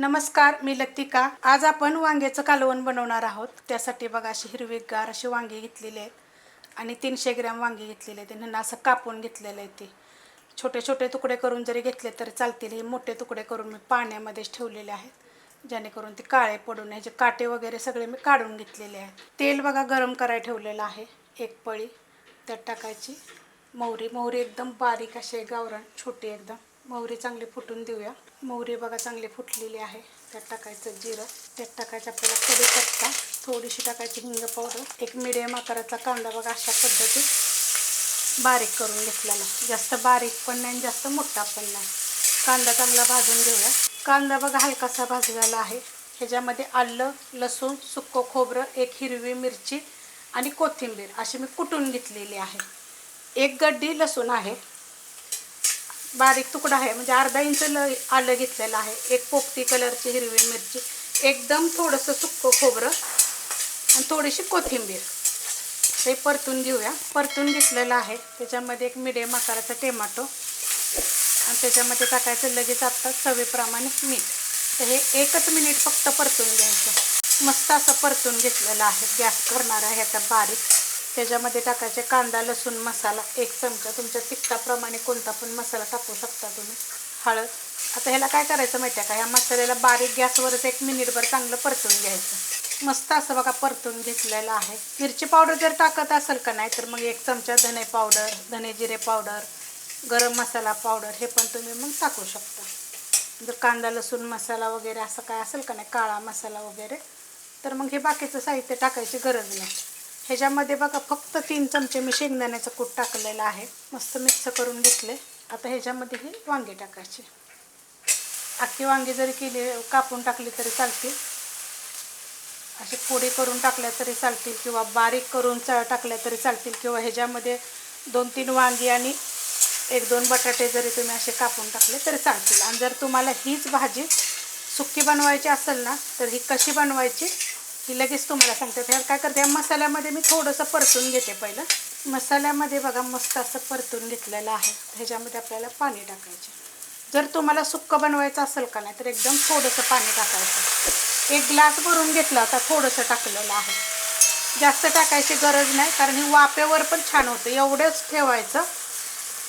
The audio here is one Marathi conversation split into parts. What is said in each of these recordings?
नमस्कार मी लतिका. आज आपण वांग्याचं कालवण बनवणार आहोत. त्यासाठी बघा अशी हिरवीगार अशी वांगी घेतलेली आहेत. आणि तीनशे ग्रॅम वांगी घेतलेले आहेत. त्यांना असं कापून घेतलेलं आहे ते. छोटे छोटे तुकडे करून जरी घेतले तरी चालतील. हे मोठे तुकडे करून मी पाण्यामध्येच ठेवलेले आहेत. जेणेकरून ते काळे पडून ह्याचे काटे वगैरे सगळे मी काढून घेतलेले आहेत. तेल बघा गरम करायला ठेवलेलं आहे. एक पळी. त्यात टाकायची मोहरी. मोहरी एकदम बारीक असे गावरण छोटी एकदम. मोहरी चांगली फुटून देऊया. मोहरी बघा चांगली फुटलेली आहे. त्यात टाकायचं जिरं. त्यात टाकायचं आपल्याला कढीपत्ता थोडीशी टाकायची हिंग पावडर. एक मिडियम आकाराचा कांदा बघा अशा पद्धतीत बारीक करून घेतलेला. जास्त बारीक पण नाही आणि जास्त मोठा पण नाही. कांदा चांगला भाजून घेऊया. कांदा बघा हलकासा भाजलेला आहे. ह्याच्यामध्ये आलं लसूण सुक्कं खोबरं एक हिरवी मिरची आणि कोथिंबीर अशी मी कुटून घेतलेली आहे. एक गड्डी लसूण आहे. बारीक तुकडा आहे म्हणजे अर्धा इंच ल आलं घेतलेलं आहे. एक पोपटी कलरची हिरवी मिरची एकदम थोडंसं सुक्कं खोबरं आणि थोडीशी कोथिंबीर. ते परतून घेऊया. परतून घेतलेलं आहे. त्याच्यामध्ये एक मिडियम आकाराचा टेमॅटो आणि त्याच्यामध्ये टाकायचं लगेच आत्ता चवीप्रमाणे मीठ. तर हे एकच मिनिट फक्त परतून घ्यायचं. मस्त असं परतून घेतलेलं आहे. गॅस करणार आहे आता बारीक. त्याच्यामध्ये टाकायचे कांदा लसूण मसाला एक चमचा. तुमच्या तिखटाप्रमाणे कोणता पण मसाला टाकू शकता तुम्ही. हळद. आता ह्याला काय करायचं माहिती आहे का? ह्या मसाल्याला बारीक गॅसवरच एक मिनिटभर चांगलं परतून घ्यायचं. मस्त असं बघा परतून घेतलेलं आहे. मिरची पावडर जर टाकत असेल का नाही तर मग एक चमचा धने पावडर धने जिरे पावडर गरम मसाला पावडर हे पण तुम्ही मग टाकू शकता. जर कांदा लसूण मसाला वगैरे असं काय असेल का नाही काळा मसाला वगैरे तर मग हे बाकीचं साहित्य टाकायची गरज नाही. ह्याच्यामध्ये बघा फक्त तीन चमचे मी शेंगदाण्याचं कूट टाकलेलं आहे. मस्त मिक्स करून घेतले. आता ह्याच्यामध्ये हे वांगे टाकायचे. अख्खी वांगी जरी केली कापून टाकली तरी चालतील. असे फोडी करून टाकल्या तरी चालतील किंवा बारीक करून चा टाकल्या तरी चालतील किंवा ह्याच्यामध्ये दोन तीन वांगी आणि एक दोन बटाटे जरी तुम्ही असे कापून टाकले तरी चालतील. आणि जर तुम्हाला हीच भाजी सुक्की बनवायची असेल ना तर ही कशी बनवायची? ही लगेच तुम्हाला सांगते ह्याला काय करते? या मसाल्यामध्ये मी थोडंसं परतून घेते पहिलं. मसाल्यामध्ये बघा मस्त असं परतून घेतलेलं आहे. ह्याच्यामध्ये आपल्याला पाणी टाकायचे. जर तुम्हाला सुक्कं बनवायचं असेल का नाही तर एकदम थोडंसं पाणी टाकायचं. एक ग्लास भरून घेतला होता थोडंसं टाकलेलं आहे. जास्त टाकायची गरज नाही कारण ही वाफेवर पण छान होतं. एवढंच ठेवायचं.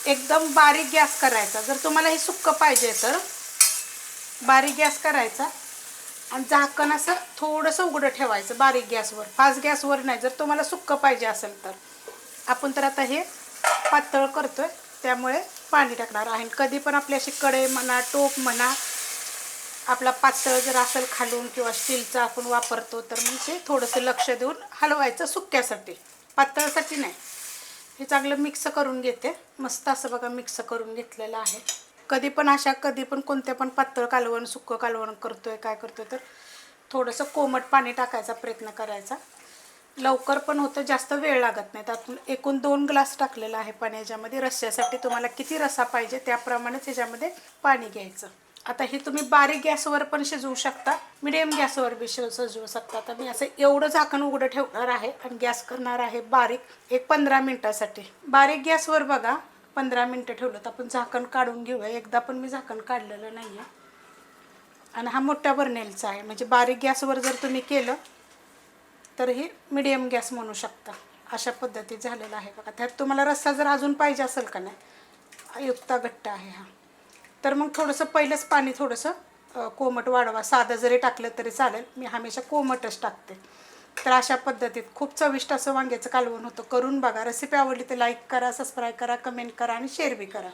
एकदम बारीक गॅस करायचा. जर तुम्हाला हे सुक्कं पाहिजे तर बारीक गॅस करायचा. आणि झाकण असं थोडंसं उघडं ठेवायचं बारीक गॅसवर. फास्ट गॅसवर नाही जर तुम्हाला सुक्कं पाहिजे असेल तर. आपण तर आता हे पातळ करतोय त्यामुळे पाणी टाकणार आहे. आणि कधी पण आपली अशी कढई म्हणा टोप म्हणा आपला पातळ जर असेल खालून किंवा स्टीलचा आपण वापरतो तर मग ते थोडंसं लक्ष देऊन हलवायचं सुक्यासाठी पातळसाठी नाही. हे चांगलं मिक्स करून घेते. मस्त असं बघा मिक्स करून घेतलेलं आहे. कधी पण अशा कधी पण कोणत्या पण पातळ कालवण सुकं कालवण करतोय काय करतोय तर थोडंसं कोमट पाणी टाकायचा प्रयत्न करायचा. लवकर पण होतं जास्त वेळ लागत नाही. त्यातून एकूण दोन ग्लास टाकलेला आहे पाणी याच्यामध्ये. रस्स्यासाठी तुम्हाला किती रसा पाहिजे त्याप्रमाणेच याच्यामध्ये पाणी घ्यायचं. आता हे तुम्ही बारीक गॅसवर पण शिजवू शकता. मिडियम गॅसवर बी शिजवू शकता. तर मी असं एवढं झाकण उघडं ठेवणार आहे आणि गॅस करणार आहे बारीक एक पंधरा मिनटासाठी. बारीक गॅसवर बघा पंधरा मिनटं ठेवलं तर आपण झाकण काढून घेऊया. एकदा पण मी झाकण काढलेलं नाही आहे आणि हा मोठ्या बर्नेलचा आहे. म्हणजे बारीक गॅसवर जर तुम्ही केलं तर हे मिडियम गॅस म्हणू शकता. अशा पद्धतीत झालेलं आहे बघा. त्यात तुम्हाला रस्सा जर अजून पाहिजे असेल का नाही युक्ता घट्ट आहे हा. तर मग थोडंसं पहिलंच पाणी थोडंसं कोमट वाढवा. साधं जरी टाकलं तरी चालेल. मी हमेशा कोमटच टाकते. तर अशा पद्धतीत खूप चविष्ट असं वांग्याचं कालवण होतं. करून बघा. रेसिपी आवडली तर लाईक करा सबस्क्राईब करा कमेंट करा आणि शेअर बी करा.